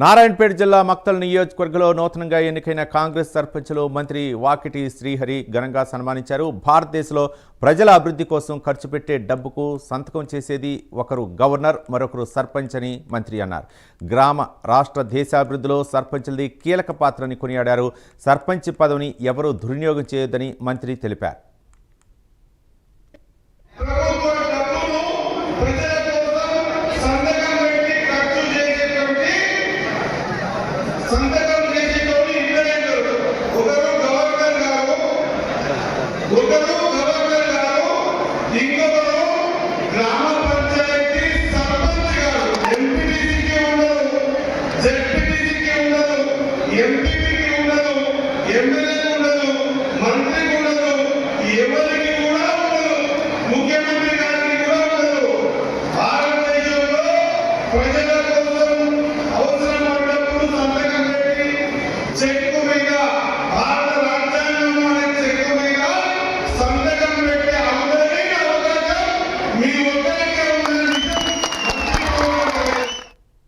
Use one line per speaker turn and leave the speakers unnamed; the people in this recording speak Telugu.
నారాయణపేట జిల్లా మక్తల్ నియోజకవర్గంలో నూతనంగా ఎన్నికైన కాంగ్రెస్ సర్పంచులు మంత్రి వాకిటి శ్రీహరి ఘనంగా సన్మానించారు. భారతదేశంలో ప్రజల అభివృద్ధి కోసం ఖర్చు పెట్టే డబ్బుకు సంతకం చేసేది ఒకరు గవర్నర్ మరొకరు సర్పంచ్ అని మంత్రి అన్నారు. గ్రామ రాష్ట్ర దేశాభివృద్ధిలో సర్పంచులది కీలక పాత్రని కొనియాడారు. సర్పంచ్ పదవిని ఎవరూ దుర్వినియోగం చేయొద్దని మంత్రి తెలిపారు.
సంతకం చేసేటోడు ఇద్దరు ఒకరు గవర్నర్ గారు ఒకరు గవర్నర్ గారు ఇంకొకరు గ్రామ పంచాయతీ సర్పంచ్ గారు. ఎంపీటీసీకి ఉండదు జెడ్పీటీసీకి ఉండదు ఎంపీపీకి ఉండదు ఎమ్మెల్యే ప్రజల